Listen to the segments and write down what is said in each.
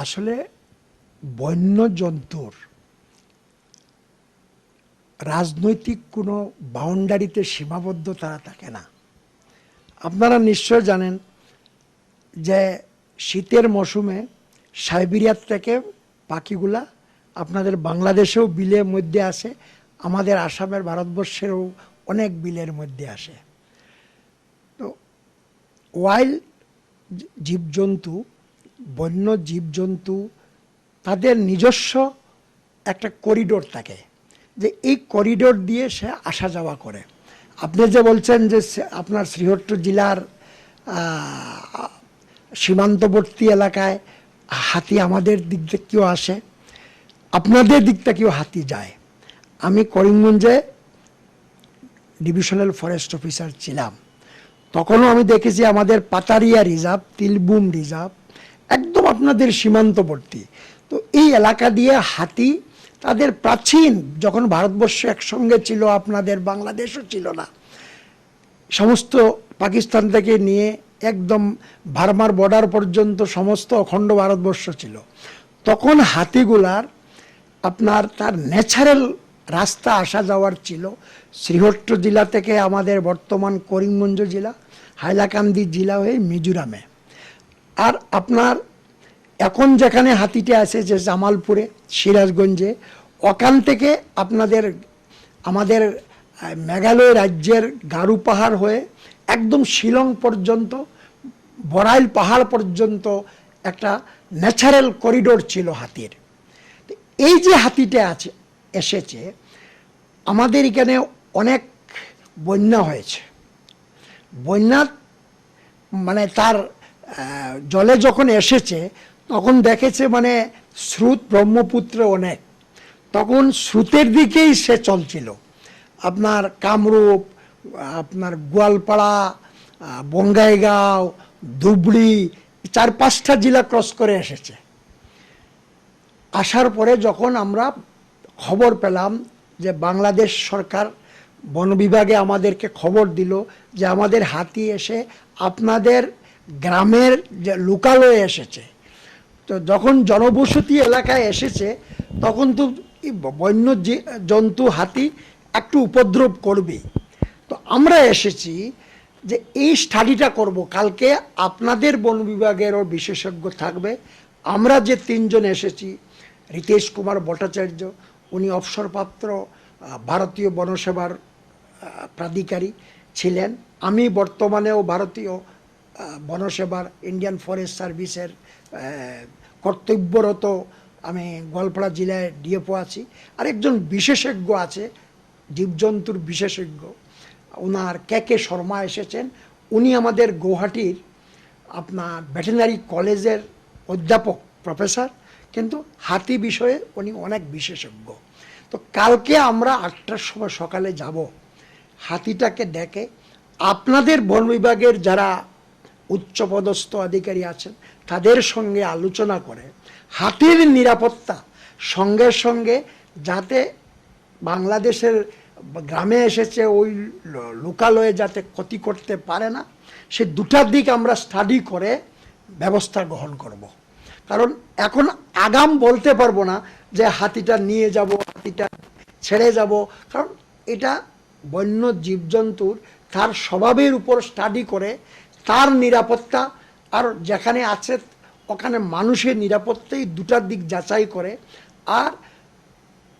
আসলে বন্য জন্তুর রাজনৈতিক কোনো বাউন্ডারিতে সীমাবদ্ধ তারা থাকে না। আপনারা নিশ্চয় জানেন যে শীতের মৌসুমে সাইবেরিয়ার থেকে পাখিগুলা আপনাদের বাংলাদেশেও বিলের মধ্যে আসে, আমাদের আসামের ভারতবর্ষেরও অনেক বিলের মধ্যে আসে। তো ওয়াইল্ড জীবজন্তু বন্য জীবজন্তু, তাদের নিজস্ব একটা করিডোর থাকে। যে এই করিডোর দিয়ে সে আসা যাওয়া করে। আপনি যে বলছেন যে আপনার শ্রীহট্ট জেলার সীমান্তবর্তী এলাকায় হাতি আমাদের দিক থেকেও আসে? আপনাদের দিক থেকেও হাতি যায়? আমি করিমগঞ্জে ডিভিশনাল ফরেস্ট অফিসার ছিলাম। তখনও আমি দেখেছি আমাদের পাতারিয়া রিজার্ভ তিলবুম রিজার্ভ একদম আপনাদের সীমান্তবর্তী। তো এই এলাকা দিয়ে হাতি তাদের প্রাচীন, যখন ভারতবর্ষ একসঙ্গে ছিল, আপনাদের বাংলাদেশও ছিল না। সমস্ত পাকিস্তান থেকে নিয়ে একদম ভারমার বর্ডার পর্যন্ত সমস্ত অখণ্ড ভারতবর্ষ ছিল। তখন হাতিগুলার আপনার তার ন্যাচারাল রাস্তা আসা যাওয়ার ছিল। শ্রীহট্ট জেলা থেকে আমাদের বর্তমান করিমগঞ্জ জেলা, হাইলাকান্দি জেলা হয়ে মিজোরামে। আর আপনার এখন যেখানে হাতিটা আছে যে জামালপুরে, সিরাজগঞ্জে, ওখান থেকে আপনাদের, আমাদের মেঘালয় রাজ্যের গারু পাহাড় হয়ে একদম শিলং পর্যন্ত বরাইল পাহাড় পর্যন্ত একটা ন্যাচারাল করিডোর ছিল হাতির। এই যে হাতিটা আছে, এসেছে, আমাদের এখানে অনেক বন্যা হয়েছে। বন্যা মানে তার জলে যখন এসেছে, তখন দেখেছে মানে স্রোত ব্রহ্মপুত্র অনেক। তখন স্রোতের দিকেই সে চলছিল। আপনার কামরূপ, আপনার গোয়ালপাড়া বঙ্গাইগাঁও, ধুবড়ি, চার পাঁচটা জেলা ক্রস করে এসেছে। আসার পরে যখন আমরা খবর পেলাম যে বাংলাদেশ সরকার বন বিভাগে আমাদেরকে খবর দিল যে আমাদের হাতি এসে আপনাদের গ্রামের যে লোকালয়ে এসেছে। তো যখন জনবসতি এলাকায় এসেছে, তখন তো বন্য জন্তু, হাতি একটু উপদ্রব করবে। তো আমরা এসেছি যে এই স্টাডিটা করব। কালকে আপনাদের বন বিভাগেরও বিশেষজ্ঞ থাকবে। আমরা যে তিনজন এসেছি, রিতেশ কুমার ভট্টাচার্য, উনি অবসরপ্রাপ্ত ভারতীয় বনসেবার প্রাধিকারী ছিলেন। আমি বর্তমানেও ভারতীয় বনসেবার ইন্ডিয়ান ফরেস্ট সার্ভিসের কর্তব্যরত আমি গোয়ালপাড়া জেলায় ডিএফও আছি। আর একজন বিশেষজ্ঞ আছে, জীবজন্তুর বিশেষজ্ঞ। ওনার কে কে শর্মা এসেছেন। উনি আমাদের গৌহাটির আপনার ভেটেনারি কলেজের অধ্যাপক, প্রফেসর, কিন্তু হাতি বিষয়ে উনি অনেক বিশেষজ্ঞ। তো কালকে আমরা আটটার সময় সকালে যাব। হাতিটাকে দেখে আপনাদের বন বিভাগের যারা উচ্চপদস্থ অধিকারী আছেন, তাদের সঙ্গে আলোচনা করে হাতির নিরাপত্তা সঙ্গে সঙ্গে যাতে বাংলাদেশের গ্রামে এসেছে ওই লোকালয়ে যাতে ক্ষতি করতে পারে না, সে দুটার দিক আমরা স্টাডি করে ব্যবস্থা গ্রহণ করব। কারণ এখন আগাম বলতে পারব না যে হাতিটা নিয়ে যাব, হাতিটা ছেড়ে যাব, কারণ এটা বন্য জীবজন্তুর তার স্বভাবের উপর স্টাডি করে তার নিরাপত্তা, আর যেখানে আছে, ওখানে মানুষের নিরাপত্তাই দুটার দিক যাচাই করে। আর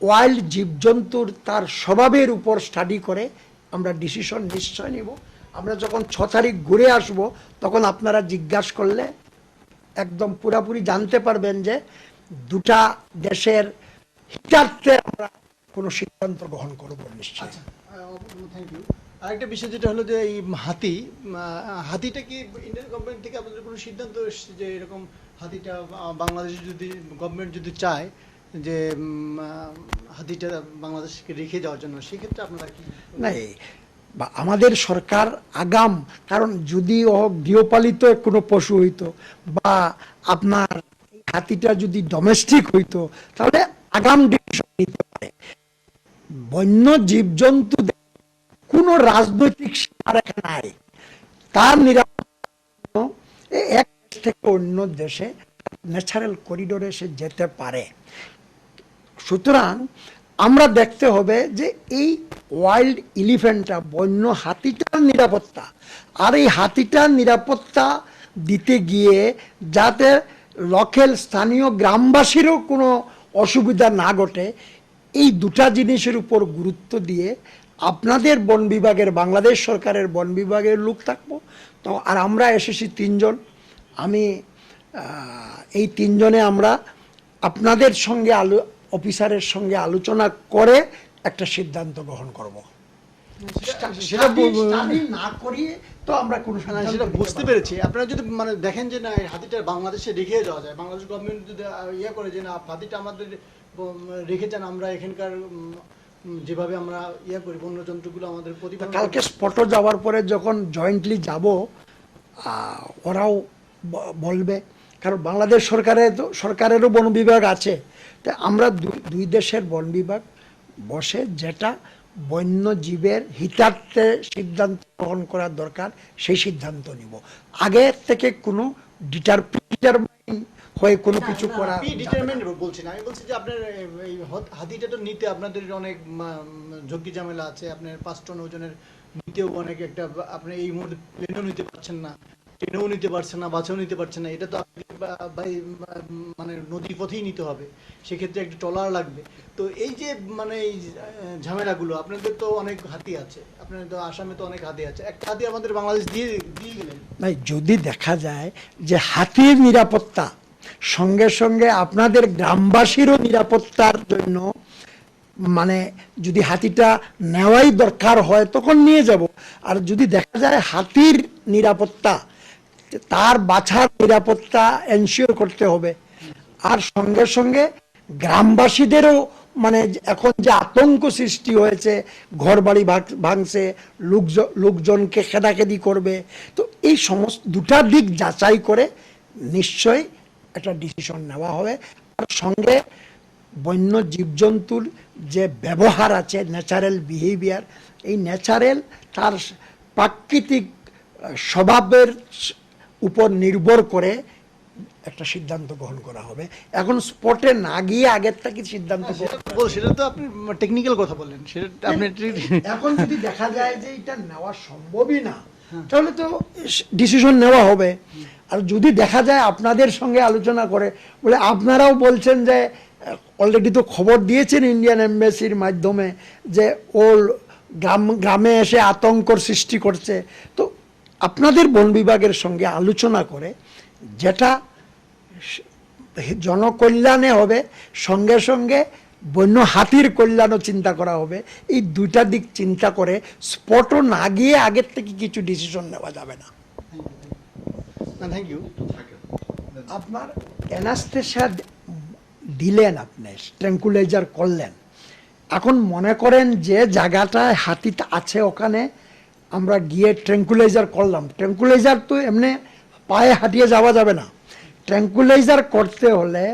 ওয়াইল্ড জীবজন্তুর তার স্বভাবের উপর স্টাডি করে আমরা ডিসিশন নিশ্চয় নিব। আমরা যখন ছ তারিখ ঘুরে আসব, তখন আপনারা জিজ্ঞাসা করলে একদম পুরাপুরি জানতে পারবেন যে দুটা দেশের হিতার্থে আমরা কোনো সিদ্ধান্ত গ্রহণ করব নিশ্চয় ইউ আরেকটা বিষয় যেটা হলো যে এই হাতি হাতিটা কি ইন্ডিয়ান গভর্নমেন্ট থেকে আপনাদের কোনো সিদ্ধান্ত যে এরকম হাতিটা বাংলাদেশ যদি গভর্নমেন্ট যদি চায় যে হাতিটা বাংলাদেশকে রেখে যাওয়ার জন্য, সেক্ষেত্রে আপনারা কি বা আমাদের সরকার আগাম, কারণ যদি ও গৃহপালিত কোনো পশু হইতো বা আপনার হাতিটা যদি ডোমেস্টিক হইতো, তাহলে আগাম ডিসিশন নিতে পারে। বন্য জীবজন্তু কোনো রাজনৈতিক সীমারেখা নাই। তার নিরাপত্তা এক থেকে অন্য দেশে ন্যাচারাল করিডোরে সে যেতে পারে। সুতরাং আমরা দেখতে হবে যে এই ওয়াইল্ড ইলিফ্যান্টটা, বন্য হাতিটার নিরাপত্তা আর এই হাতিটার নিরাপত্তা দিতে গিয়ে যাতে লোকেল স্থানীয় গ্রামবাসীরও কোনো অসুবিধা না ঘটে, এই দুটা জিনিসের উপর গুরুত্ব দিয়ে আপনাদের বন বিভাগের বাংলাদেশ সরকারের বন বিভাগের লোক থাকব। তো আর আমরা এসেছি তিনজন। আমি এই তিনজনে আমরা আপনাদের সঙ্গে আলো অফিসারের সঙ্গে আলোচনা করে একটা সিদ্ধান্ত গ্রহণ করব। সেটা না করিয়ে তো আমরা কোনো সেটা বুঝতে পেরেছি। আপনারা যদি মানে দেখেন যে না এই হাতিটা বাংলাদেশে রেখে যাওয়া যায় বাংলাদেশ গভর্নমেন্ট যদি ইয়ে করে যে না হাতিটা আমাদের রেখে যান আমরা এখানকার যেভাবে আমরা ইয়ে করি বন্যজন্তুগুলো আমাদের প্রতিপালন কালকে স্পটও যাওয়ার পরে যখন জয়েন্টলি যাব ওরাও বলবে কারণ বাংলাদেশ সরকারের তো সরকারেরও বন বিভাগ আছে। তা আমরা দুই- দুই দেশের বন বিভাগ বসে যেটা বন্য জীবের হিতার্থে সিদ্ধান্ত গ্রহণ করার দরকার সেই সিদ্ধান্ত নিব। আগে থেকে কোনো ডিটার ডিটারমাইন হয়ে কোনো কিছু করা ডিটারমেন্ট বলছি না আমি বলছি যে আপনার এই- হাতিটা তো নিতে আপনাদের অনেক মা- ঝামেলা আছে। আপনার পাঁচ টন ওজনের নিতেও অনেক একটা আপনি এই মুহূর্তে প্লেনও নিতে পারছেন না ট্রেনেও নিতে পারছেন না বাসেও নিতে পারছেন না। এটা তো বাই মানে নদী পথেই নিতে হবে। সেক্ষেত্রে একটা ট্রলার লাগবে। তো এই যে মানে এই ঝামেলাগুলো আপনাদের তো অনেক হাতি আছে। আপনাদের তো আসামে তো অনেক হাতি আছে। একটা হাতি আমাদের বাংলাদেশ দিয়ে দিয়ে গেলেন। নাই যদি দেখা যায় যে হাতির নিরাপত্তা সঙ্গে সঙ্গে আপনাদের গ্রামবাসীরও নিরাপত্তার জন্য মানে যদি হাতিটা নেওয়াই দরকার হয় তখন নিয়ে যাব। আর যদি দেখা যায় হাতির নিরাপত্তা, তার বাছার নিরাপত্তা এনশিওর করতে হবে। আর সঙ্গে সঙ্গে গ্রামবাসীদেরও মানে এখন যে আতঙ্ক সৃষ্টি হয়েছে ঘর বাড়ি ভাঙছে লোকজন লোকজনকে খেদাখেদি করবে, তো এই সমস্ত দুটা দিক যাচাই করে নিশ্চয়ই একটা ডিসিশন নেওয়া হবে। আর সঙ্গে বন্য জীবজন্তুর যে ব্যবহার আছে ন্যাচারাল বিহেভিয়ার এই ন্যাচারাল তার প্রাকৃতিক স্বভাবের উপর নির্ভর করে একটা সিদ্ধান্ত গ্রহণ করা হবে। এখন স্পটে না গিয়ে আগের থেকে সিদ্ধান্ত সেটা বল- সেটা তো আপনি টেকনিক্যাল কথা বললেন। সেটা আপনি এখন যদি দেখা যায় যে এটা নেওয়া সম্ভবই না তাহলে তো ডিসিশন নেওয়া হবে। আর যদি দেখা যায় আপনাদের সঙ্গে আলোচনা করে, বলে আপনারাও বলছেন যে অলরেডি তো খবর দিয়েছেন ইন্ডিয়ান এম্বাসির মাধ্যমে যে ও গ্রাম, গ্রামে এসে আতঙ্কর সৃষ্টি করছে। তো আপনাদের বন বিভাগের সঙ্গে আলোচনা করে, যেটা জনকল্যাণে হবে, সঙ্গে সঙ্গে বন্য হাতির কল্যাণও চিন্তা করা হবে। এই দুইটা দিক চিন্তা করে স্পটও না গিয়ে আগের থেকে কিছু ডিসিশন নেওয়া যাবে না। থ্যাংক ইউ আপনার অ্যানাস্থেশিয়া দিলেন আপনি ট্র্যাঙ্কুলাইজার করলেন। এখন মনে করেন যে জায়গাটায় হাতি আছে ওখানে আমরা গিয়ে ট্র্যাঙ্কুলাইজার করলাম। ট্র্যাঙ্কুলাইজার তো এমনি পায়ে হাঁটিয়ে যাওয়া যাবে না। ট্র্যাঙ্কুলাইজার করতে হলে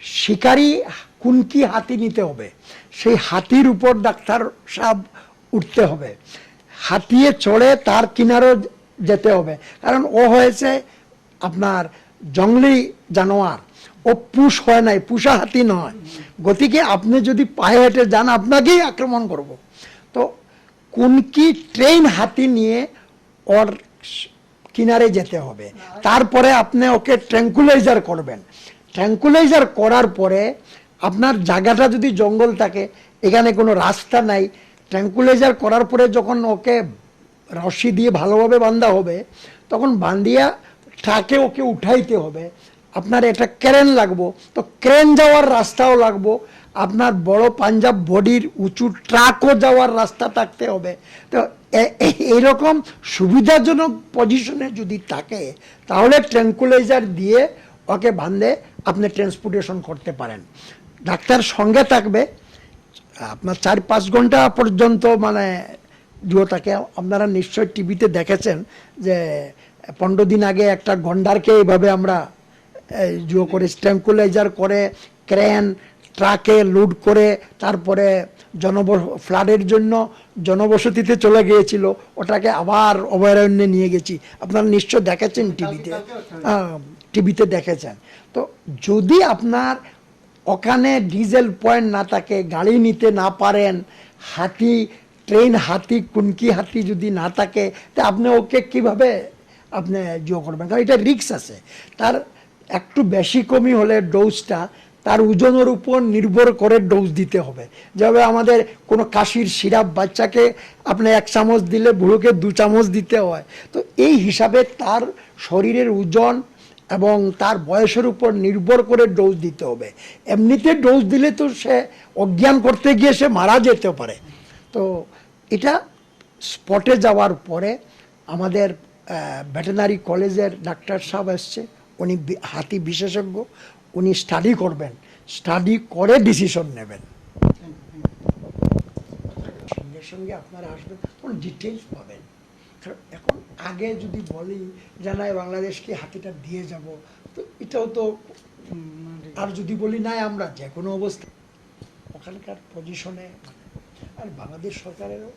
শিকারি কুনকি হাতি নিতে হবে। সেই হাতির উপর ডাক্তার সাহেব উঠতে হবে। হাতিয়ে চড়ে তার কিনারও যেতে হবে। কারণ ও হয়েছে আপনার জঙ্গলি জানোয়ার। ও পুষ হয় নাই, পুষা হাতি নয়। গতিকে আপনি যদি পায়ে হেঁটে যান, আপনাকেই আক্রমণ করব। তো কোন কি ট্রেন হাতি নিয়ে ওর কিনারে যেতে হবে। তারপরে আপনি ওকে ট্র্যাঙ্কুলাইজার করবেন। ট্র্যাঙ্কুলাইজার করার পরে আপনার জায়গাটা যদি জঙ্গল থাকে, এখানে কোনো রাস্তা নাই ট্র্যাঙ্কুলাইজার করার পরে যখন ওকে রশি দিয়ে ভালোভাবে বান্ধা হবে, তখন বান্ধিয়া ট্রাকে ওকে উঠাইতে হবে। আপনার একটা ক্রেন লাগবো। তো ক্রেন যাওয়ার রাস্তাও লাগবো। আপনার বড় পাঞ্জাব বডির উঁচু ট্রাকও যাওয়ার রাস্তা থাকতে হবে। তো এইরকম সুবিধাজনক পজিশনে যদি থাকে, তাহলে ট্র্যাঙ্কুলাইজার দিয়ে ওকে বান্ধে আপনি ট্রান্সপোর্টেশন করতে পারেন। ডাক্তার সঙ্গে থাকবে। আপনার চার পাঁচ ঘণ্টা পর্যন্ত মানে জুয়োটাকে আপনারা নিশ্চয় টিভিতে দেখেছেন যে পনেরো দিন আগে একটা গন্ডারকে এইভাবে আমরা জুয়ো করে স্ট্যাঙ্কুলাইজার করে ক্রেন ট্রাকে লোড করে তারপরে জনব ফ্লাডের জন্য জনবসতিতে চলে গিয়েছিল ওটাকে আবার অভয়ারণ্যে নিয়ে গেছি। আপনারা নিশ্চয় দেখেছেন টিভিতে। টিভিতে দেখেছেন। তো যদি আপনার ওখানে ডিজেল পয়েন্ট না থাকে, গাড়ি নিতে না পারেন, হাতি, ট্রেন হাতি, কুনকি হাতি যদি না থাকে, তা আপনি ওকে কীভাবে আপনি জিও করবেন? কারণ এটা রিক্স আছে। তার একটু বেশি কমই হলে ডোজটা, তার ওজনের উপর নির্ভর করে ডোজ দিতে হবে। যেভাবে আমাদের কোনো কাশির সিরাপ বাচ্চাকে আপনি এক চামচ দিলে বুড়োকে দু চামচ দিতে হয়। তো এই হিসাবে তার শরীরের ওজন এবং তার বয়সের উপর নির্ভর করে ডোজ দিতে হবে। এমনিতে ডোজ দিলে তো সে অজ্ঞান করতে গিয়ে সে মারা যেতে পারে। তো এটা স্পটে যাওয়ার পরে আমাদের ভেটেনারি কলেজের ডাক্তার সাহেব এসছে। উনি হাতি বিশেষজ্ঞ। উনি স্টাডি করবেন। স্টাডি করে ডিসিশন নেবেন। সঙ্গে সঙ্গে আপনারা আসবেন, তখন ডিটেলস পাবেন। এখন আগে যদি বলি জানাই বাংলাদেশকে হাতিটা দিয়ে যাব তো এটাও তো আর যদি বলি নাই আমরা যে কোনো অবস্থা ওখানকার পজিশনে আর বাংলাদেশ সরকারেরও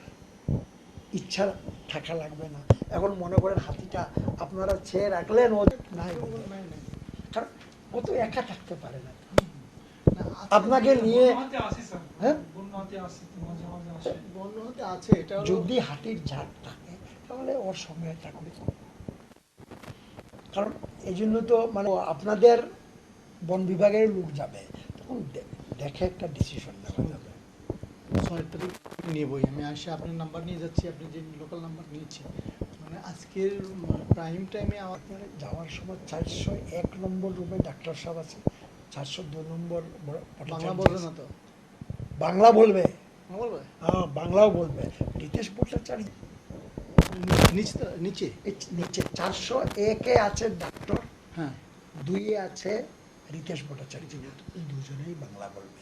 ইচ্ছা থাকা লাগবে না। এখন মনে করেন হাতিটা আপনারা ছেড়ে রাখলেন ও নাই কারণ ও তো একা থাকতে পারে না। আপনাকে নিয়ে হ্যাঁ? যদি হাতির ঝাঁক থাকে তাহলে ওর সঙ্গে থাকবে কারণ এই জন্য তো মানে আপনাদের বন বিভাগের লোক যাবে তখন দেখে একটা ডিসিশন নেওয়া যাবে। ছয় তারিখ নেবই আমি আসে আপনার নাম্বার নিয়ে যাচ্ছি আপনি যে লোকাল নাম্বার নিয়েছেন। মানে আজকের প্রাইম টাইমে আমার যাওয়ার সময় চারশো এক নম্বর রুমে ডাক্তার সাহেব আছে চারশো দু নম্বর বাংলা বলবে না তো? বাংলা বলবে। বলবে? হ্যাঁ বাংলাও বলবে। রিতেশ ভট্টাচার্য নিচে তো- নিচে। নিচে চারশো একে আছে ডাক্তার হ্যাঁ। দুইয়ে আছে রিতেশ ভট্টাচার্য দুজনেই বাংলা বলবে।